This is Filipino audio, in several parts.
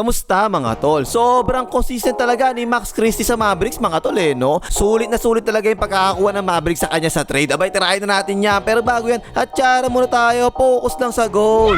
Kamusta mga tol? Sobrang consistent talaga ni Max Christie sa Mavericks mga tol eh, no? Sulit na sulit talaga yung pagkakakuha ng Mavericks sa kanya sa trade. Abay, tirahin na natin yan. Pero bago yan, at muna tayo. Focus lang sa goal.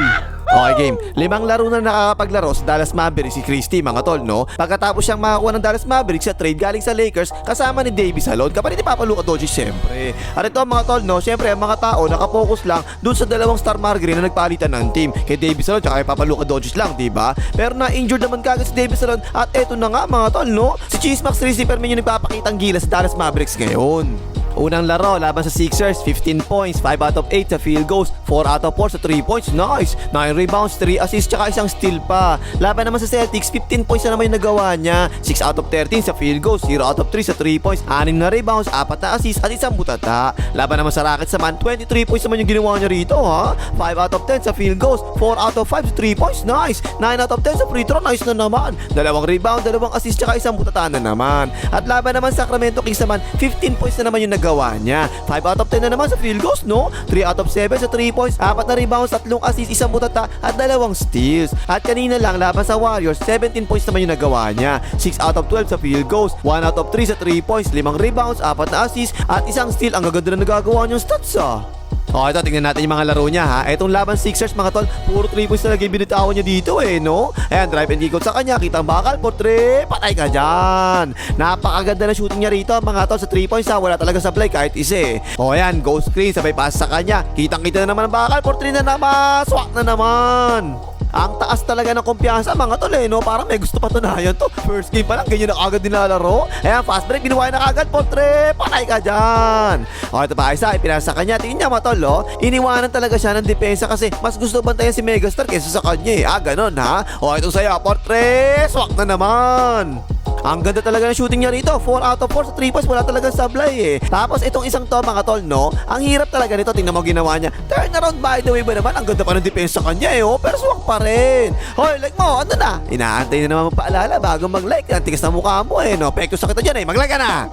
Okay game, limang laro na nakakapaglaro sa Dallas Mavericks si Christie mga tol no? Pagkatapos siyang makakuha ng Dallas Mavericks sa trade galing sa Lakers kasama ni Davis Alon Kapatid ni Papa Luka Doncic syempre. At ito mga tol no, syempre ang mga tao nakapokus lang dun sa dalawang star margarine na nagpalitan ng team. Kay Davis Alon at kay Papa Luka Doncic lang diba Pero na-injured naman kagad si Davis Alon at eto na nga mga tol no? Si Chismax Receiver yung nagpapakitang gila sa Dallas Mavericks ngayon Unang laro laban sa Sixers, 15 points, 5 out of 8 sa field goals, 4 out of 4 sa 3 points. Nice! 9 rebounds, 3 assists, tsaka isang steal pa. Laban naman sa Celtics, 15 points na naman yung nagawa niya. 6 out of 13 sa field goals, 0 out of 3 sa 3 points, 6 na rebounds, 4 na assists at isang butata. Laban naman sa Rockets naman, 23 points naman yung ginawa niya rito ha. 5 out of 10 sa field goals, 4 out of 5 sa 3 points, nice! 9 out of 10 sa free throw, nice na naman. Dalawang rebound, dalawang assist, tsaka isang butata na naman. At laban naman sa Sacramento Kings naman, 15 points na naman yung nagawa niya. 5 out of 10 na naman sa field goals, no? 3 out of 7 sa 3 points, 4 na rebounds, 3 assists, isang butata at dalawang steals. At kanina lang laban sa Warriors, 17 points naman yung nagawa niya. 6 out of 12 sa field goals, 1 out of 3 sa 3 points, 5 rebounds, 4 na assists at isang steal. Ang gaganda na nagagawa niyong stats ah. O ito, tingnan natin yung mga laro niya ha. Etong laban Sixers mga tol, puro 3 points talaga yung binitawan niya dito eh, no? Ayan, drive and kick out sa kanya, kitang bakal, for 3, patay ka dyan. Napakaganda na shooting niya rito mga tol sa 3 points ha. Wala talaga supply kahit isa eh. O ayan, go screen, sabay pass sa kanya. Kitang kita na naman ang bakal, for 3 na naman, swak na naman. Ang taas talaga ng kumpiyansa mga tol eh, no? Parang may gusto patunayan to. First game pa lang, ganyan na kagad nilalaro. Ayan, fast break, binuhay na kagad, potre. Patay ka dyan. O, ito pa isa, ipinasa sa kanya. Tingin niya mga tol, oh. Iniwanan talaga siya ng depensa kasi mas gusto bantayan si Megastar kaysa sa kanya eh. Ah, ganun ha? O, itong sa'yo, potre. Swak na naman. Ang ganda talaga ng shooting niya rito. 4 out of 4 sa 3 points. Wala talagang sablay eh. Tapos itong isang to mga tol, no? Ang hirap talaga nito. Tingnan mo ginawa niya. Turn around by the way ba naman? Ang ganda pa ng depensa kanya eh. Oh, pero pa rin. Hoy, like mo, ano na? Inaantay na naman magpaalala bago mag-like. Ang tigas na mukha mo eh, no? Pekto sa kita dyan eh. Mag-like ka na.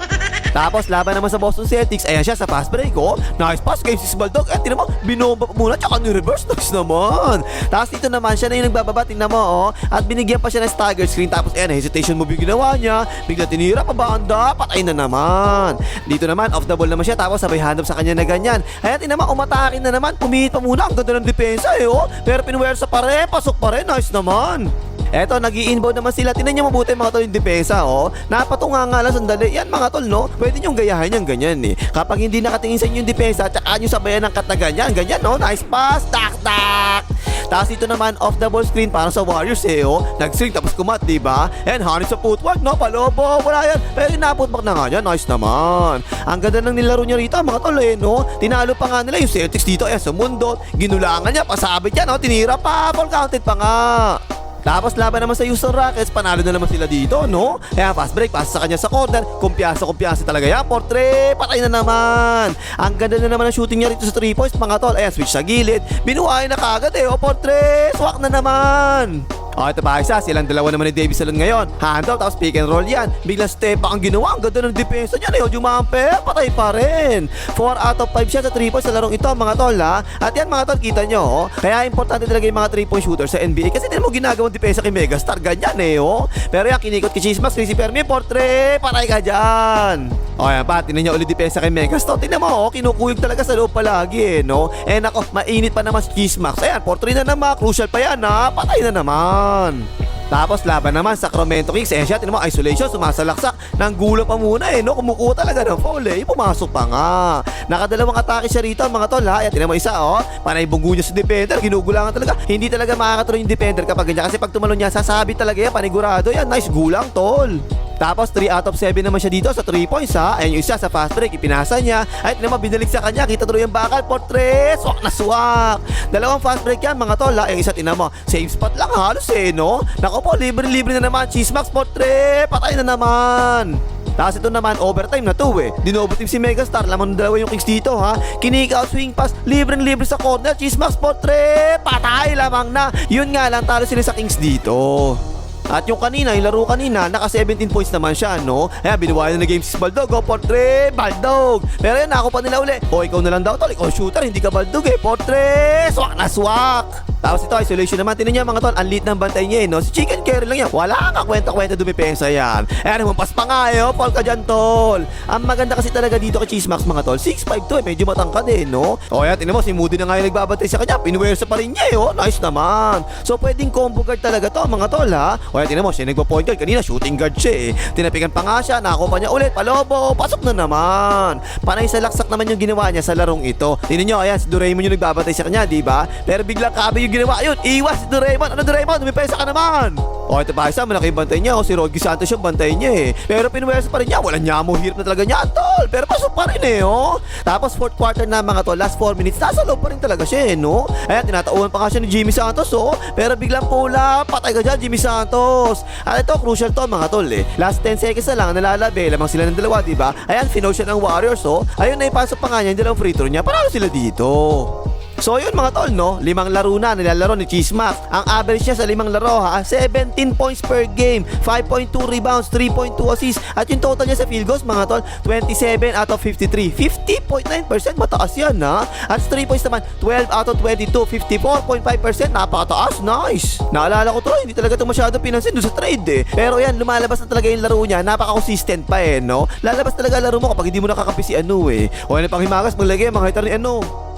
Tapos laban naman sa Boston Celtics, ayan siya sa fast break oh. Nice pass kay Sis Baldog. At tinan mo, binomba pa muna tsaka ni-reverse. Nice naman. Tapos dito naman, siya na yung nagbababa. Tingnan mo oh. At binigyan pa siya ng stagger screen. Tapos ayan, hesitation move yung ginawa niya. Bigla tinira pa banda. Patay na naman. Dito naman, off the ball naman siya. Tapos sabay hand sa kanya na ganyan. Ayan, tingnan mo, umatakin na naman. Pumihit pa muna. Ang ganda ng depensa eh oh. Pero pinuwersa pa rin. Pasok pa rin. Nice naman. Eto, nag inbound naman sila. Tinan niyo mabuti mga tol yung depensa, oh. Napatunga nga lang sandali. Yan mga tol, no? Pwede niyong gayahin yan, ganyan eh. Kapag hindi nakatingin sa inyo yung depensa, tsaka nyo sabayan ng kat na ganyan, ganyan, no? Nice pass, tak, tak. Tapos dito naman, off the ball screen, parang sa Warriors eh, oh. Nag-swing tapos kumat, di ba? And honey sa footwork, no? Palobo, wala yan. Pero inaputback na nga yan, nice naman. Ang ganda ng nilaro niya rito, mga tol, eh, no? Tinalo pa nga nila yung Celtics dito, eh, sa mundo. Ginulangan niya, pasabit yan, no? Tinira pa, ball counted pa nga. Tapos laban naman sa Houston Rockets, panalo na naman sila dito, no? Kaya fast break, pass sa kanya sa corner, kumpiyansa, kumpiyansa talaga yan. Portre, patay na naman. Ang ganda na naman ang shooting niya rito sa 3 points, mga tol. Ayan, switch sa gilid. Binuhay na kagad eh. O, portre, swak na naman. O, ito pa isa. Silang dalawa naman ni Davis Salon ngayon. Handout, tapos pick and roll yan. Biglang step back ang ginawa. Ang ganda ng depensa niya. O, jumamper, patay pa rin. 4 out of 5 siya sa 3 points sa larong ito, mga tol, ha? At yan, mga tol, kita nyo, oh. Kaya importante talaga yung mga 3 point shooter sa NBA kasi din mo ginagawang depensa kay Megastar. Ganyan eh, oh. Pero yan, kinikot kay Chismas, Chrissy Permi, portre, patay ka dyan. O, yan pa, tinan niya ulit depensa kay Megastar. Tingnan mo, oh, kinukuyog talaga sa loob palagi, eh, no? Eh, nako, mainit pa naman si Chismax. Ayan, portre na naman, crucial pa yan, ha? Patay na naman. Tapos laban naman Sacramento Kings Eh siya, tinan mo, isolation, sumasalaksak Nang gulang pa muna eh, no? Kumukuha talaga ng foul eh Pumasok pa nga Nakadalawang atake siya rito, mga tol ha Ayan, tinan mo isa, oh Panay bunggo niya sa defender Ginugulangan talaga Hindi talaga makakatuloy yung defender kapag ganyan Kasi pag tumalon niya, sasabi talaga yan Panigurado yan, nice gulang, tol tapos 3 out of 7 naman siya dito sa 3 points ha. Ayan yung isa sa fast break, ipinasa niya. Ay naman binalik sa kanya, kita tuloy yung bakal, portrait, swak na swak. Dalawang fast break yan mga tol ha. Isa tinan mo, same spot lang halos eh no. Nako po, libre-libre na naman, Cheesemax portrait, patay na naman. Tapos ito naman, overtime na to eh. Dinoboteam si Megastar, lamang dalawa yung kicks dito ha. Kinika out, swing pass, libreng-libre sa corner, Cheesemax portrait, patay lamang na. Yun nga lang, talo sila sa kings dito. At yung kanina, yung laro kanina, naka 17 points naman siya, no? Ayan, binuwayan na game si Baldog. Go, Portre! Baldog! Pero yan, nakuha pa nila uli. O, ikaw na lang daw, tol. Ikaw shooter, hindi ka Baldog eh. Portre! Swak na swak! Tapos ito, isolation naman. Tinan niya mga tol, ang lit ng bantay niya eh, no? Si Chicken Carry lang yan. Wala nga kwenta-kwenta dumipensa yan. Ayan, humampas pa nga eh, oh. Paul ka dyan, tol. Ang maganda kasi talaga dito kay Cheesemax mga tol, 6'5 to eh. Medyo matangkad eh, no? O yan, tinan mo, si Moody na nga yung nagbabantay sa kanya. Pinuwersa pa rin niya eh, oh. Nice naman. So, pwedeng combo guard talaga to, mga tol, ha? O yan, tinan mo, siya nagpo-point guard. Kanina, shooting guard siya eh. Tinapikan pa nga siya, nakuha pa niya ulit. Palobo, pasok na naman. Panay sa laksak naman yung ginawa niya sa larong ito. Tingnan niyo, ayan, si Doraemon yung nagbabantay sa kanya, di ba? Pero biglang kabe yung ginawa. Ayun, iwas si Doraemon. Ano Doraemon? Dumipesa ka naman. O ito pa isa, malaki yung bantay niya. O si Rodgy Santos yung bantay niya eh. Pero pinuwersa pa rin niya. Walang niya mo, hirap na talaga niya, tol. Pero pasok pa rin eh, oh. Tapos fourth quarter na mga tol, last 4 minutes, nasa loob pa rin talaga siya eh, no? Ayan, tinatauhan pa nga siya ni Jimmy Santos, oh. Pero biglang pula, patay ka dyan, Jimmy Santos. At ito, crucial to mga tol eh. Last 10 seconds na lang, nalalabi, lamang sila ng dalawa, di ba? Ayan, siya ng Warriors, oh. Ayun, naipasok pa nga niya, yung dalawang free throw niya. Panalo sila dito. So yun mga tol no, limang laro na nilalaro ni Cheesemax. Ang average niya sa limang laro ha, 17 points per game, 5.2 rebounds, 3.2 assists, at yung total niya sa field goals mga tol, 27 out of 53. 50.9% mataas yan ha. At sa 3 points naman, 12 out of 22, 54.5% napakataas, nice. Naalala ko to, hindi talaga ito masyado pinansin doon sa trade eh. Pero yan, lumalabas na talaga yung laro niya, napaka-consistent pa eh no. Lalabas talaga laro mo kapag hindi mo nakakapi si ano eh. O yan pang himagas, maglagay mga hitar ni ano.